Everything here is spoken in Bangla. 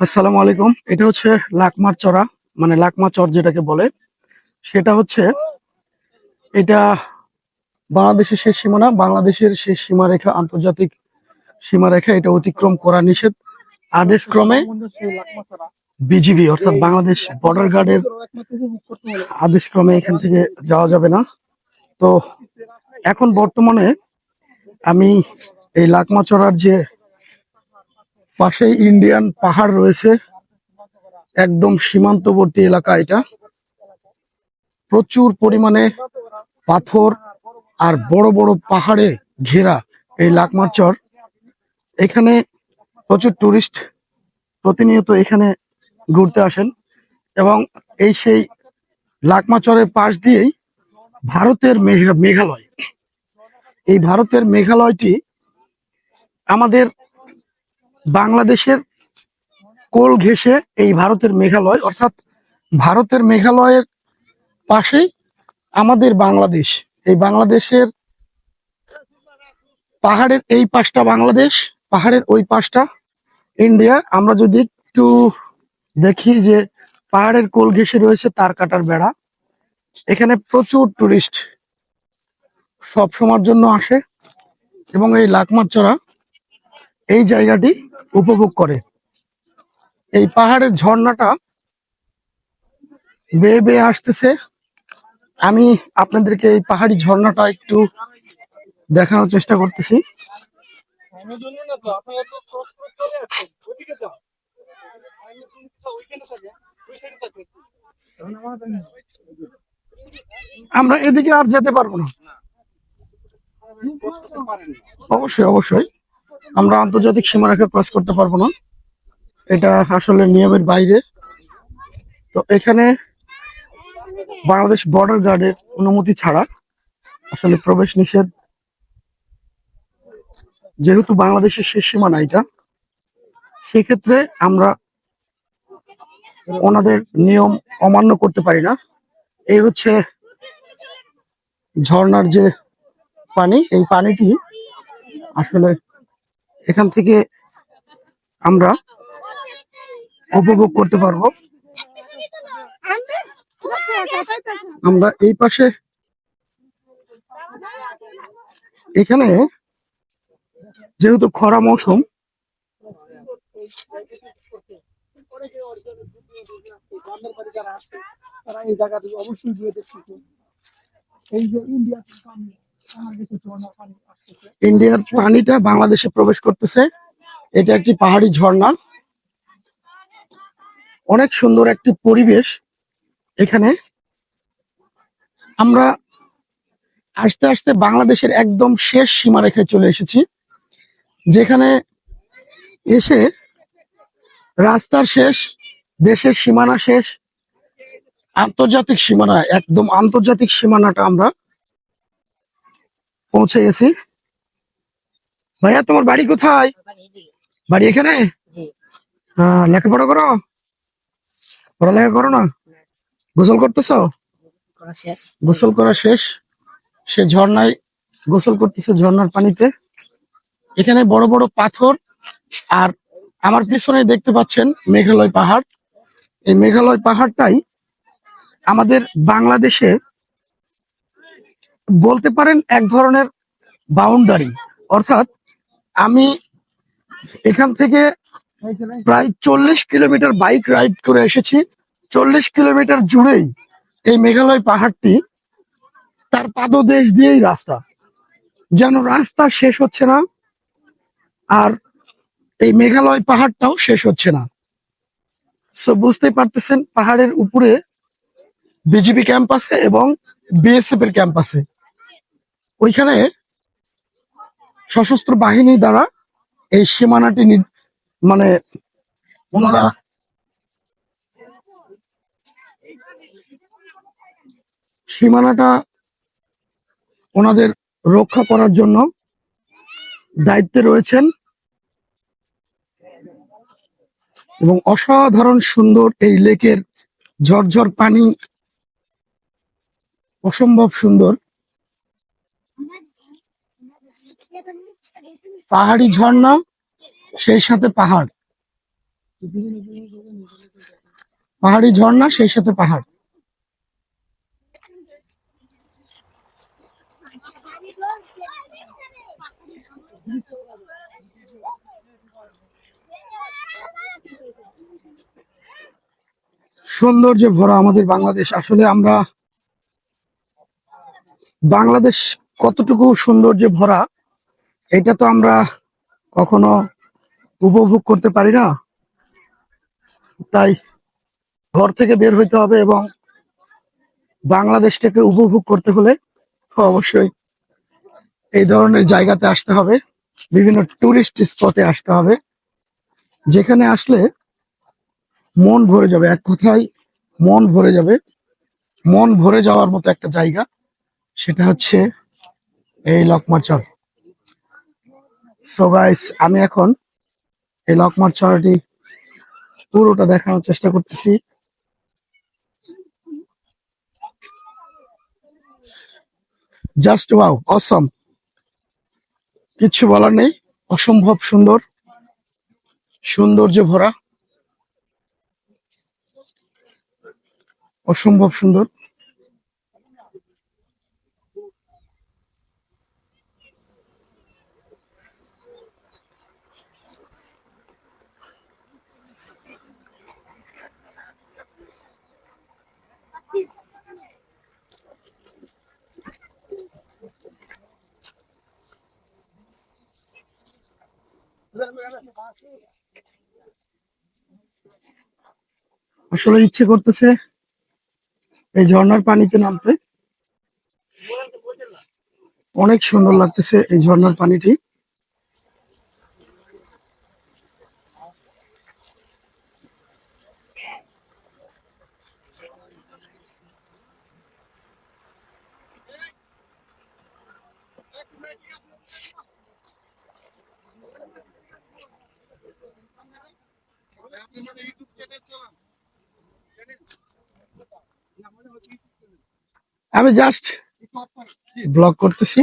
আসসালামু আলাইকুম। এটা হচ্ছে লাকমার চড়া মানে লাকমা চর যেটাকে বলে। সেটা হচ্ছে, এটা বাংলাদেশের শেষ সীমানা, বাংলাদেশের শেষ সীমারেখা, আন্তর্জাতিক সীমারেখা, এটা অতিক্রম করা নিষেধ। আদেশক্রমে বিজিবি, অর্থাৎ বাংলাদেশ বর্ডার গার্ডের আদেশক্রমে এখান থেকে যাওয়া যাবে না। তো এখন বর্তমানে আমি এই লাকমা চড়ার যে পাশে ইন্ডিয়ান পাহাড় রয়েছে। একদম সীমান্তবর্তী এলাকা এটা। প্রচুর পরিমাণে পাথর আর বড় বড় পাহাড়ে ঘেরা এই লাকমার চর এখানে প্রচুর টুরিস্ট প্রতিনিয়ত এখানে ঘুরতে আসেন এবং এই সেই লাকমা চরের পাশ দিয়েই ভারতের মেঘ- মেঘালয়। এই ভারতের মেঘালয়টি আমাদের বাংলাদেশের কোল ঘেঁষে এই ভারতের মেঘালয়, অর্থাৎ ভারতের মেঘালয়ের পাশেই আমাদের বাংলাদেশ। এই বাংলাদেশের পাহাড়ের এই পাশটা বাংলাদেশ, পাহাড়ের ওই পাশটা ইন্ডিয়া, আমরা যদি একটু দেখি যে পাহাড়ের কোল ঘেঁষে রয়েছে তার কাটার বেড়া। এখানে প্রচুর টুরিস্ট সব সময়ের জন্য আসে এবং এই লাকমার চড়া এই জায়গাটি উপভোগ করে। এই পাহাড়ের ঝর্ণাটা বেয়ে বেয়ে আসতেছে। আমি আপনাদেরকে এই পাহাড়ি ঝর্ণাটা একটু দেখানোর চেষ্টা করতেছি। আমরা এদিকে আর যেতে পারব না। অবশ্যই অবশ্যই। আমরা আন্তর্জাতিক সীমারেখা ক্রস করতে পারব না। এটা আসলে নিয়মের বাইরে। তো এখানে বাংলাদেশ বর্ডার গার্ডের অনুমতি ছাড়া আসলে প্রবেশ নিষেধ। যেহেতু বাংলাদেশের শেষ সীমানা এটা, সেক্ষেত্রে আমরা ওনাদের নিয়ম অমান্য করতে পারি না। এই হচ্ছে ঝর্ণার যে পানি, এই পানিটি আসলে এখান থেকে আমরা উপভোগ করতে পারব। আমরা এই পাশে এখানে যেহেতু খরা মৌসুম এই জায়গাটি অবশ্যই এই যে ইন্ডিয়া ইন্ডিয়ার পানিটা বাংলাদেশে প্রবেশ করতেছে। এটা একটি পাহাড়ি ঝর্ণা। অনেক সুন্দর একটি পরিবেশ এখানে। আমরা আস্তে আস্তে বাংলাদেশের একদম শেষ সীমারেখায় চলে এসেছি, যেখানে এসে রাস্তার শেষ, দেশের সীমানা শেষ, আন্তর্জাতিক সীমানা, একদম আন্তর্জাতিক সীমানাটা আমরা পৌঁছে গেছি। ভাইয়া তোমার বাড়ি কোথায়? বাড়ি এখানে? হ্যাঁ লেখাপড়া করো? পড়ালেখা করো না? গোসল করতেছো? গোসল করা শেষ। সে ঝর্ণায় গোসল করতেছে ঝর্ণার পানিতে। এখানে বড় বড় পাথর আর আমার পিছনে দেখতে পাচ্ছেন মেঘালয় পাহাড়। এই মেঘালয় পাহাড়টাই আমাদের বাংলাদেশে বলতে পারেন এক ধরনের বাউন্ডারি অর্থাৎ আমি এখান থেকে প্রায় চল্লিশ কিলোমিটার বাইক রাইড করে এসেছি। চল্লিশ কিলোমিটার জুড়েই এই মেঘালয় পাহাড়টি তার পাদদেশ দিয়েই রাস্তা। যেন রাস্তা শেষ হচ্ছে না আর এই মেঘালয় পাহাড়টাও শেষ হচ্ছে না। সো বুঝতেই পারতেছেন, পাহাড়ের উপরে বিজিবি ক্যাম্প আছে এবং বিএসএফ এর ক্যাম্প আছে ওইখানে সশস্ত্র বাহিনী দ্বারা এই সীমানাটি মানে ওনারা সীমানাটা ওনাদের রক্ষা করার জন্য দায়িত্বে রয়েছেন এবং অসাধারণ সুন্দর এই লেকের ঝরঝর পানি অসম্ভব সুন্দর। পাহাড়ি ঝর্ণা, সেই সাথে পাহাড়। পাহাড়ি ঝর্ণা, সেই সাথে পাহাড় সৌন্দর্যে ভরা আমাদের বাংলাদেশ আসলে আমরা বাংলাদেশ কতটুকু সৌন্দর্যে ভরা এটা তো আমরা কখনো উপভোগ করতে পারি না। তাই ঘর থেকে বের হইতে হবে এবং বাংলাদেশটাকে উপভোগ করতে হলে অবশ্যই এই ধরনের জায়গাতে আসতে হবে। বিভিন্ন টুরিস্ট স্পটে আসতে হবে। যেখানে আসলে মন ভরে যাবে। এক কথায় মন ভরে যাবে। মন ভরে যাওয়ার মতো একটা জায়গা, সেটা হচ্ছে এই লকমাচর সো গাইস আমি এখন এই লকমার চড়াটি পুরোটা দেখানোর চেষ্টা করতেছি। জাস্ট ওয়াও অসম কিচ্ছু বলার নেই, অসম্ভব সুন্দর। সৌন্দর্য ভরা। অসম্ভব সুন্দর। আসলে ইচ্ছে করতেছে এই ঝর্ণার পানিতে নামতে। অনেক সুন্দর লাগতেছে এই ঝর্ণার পানিটি। আমি জাস্ট ব্লগ করতেছি।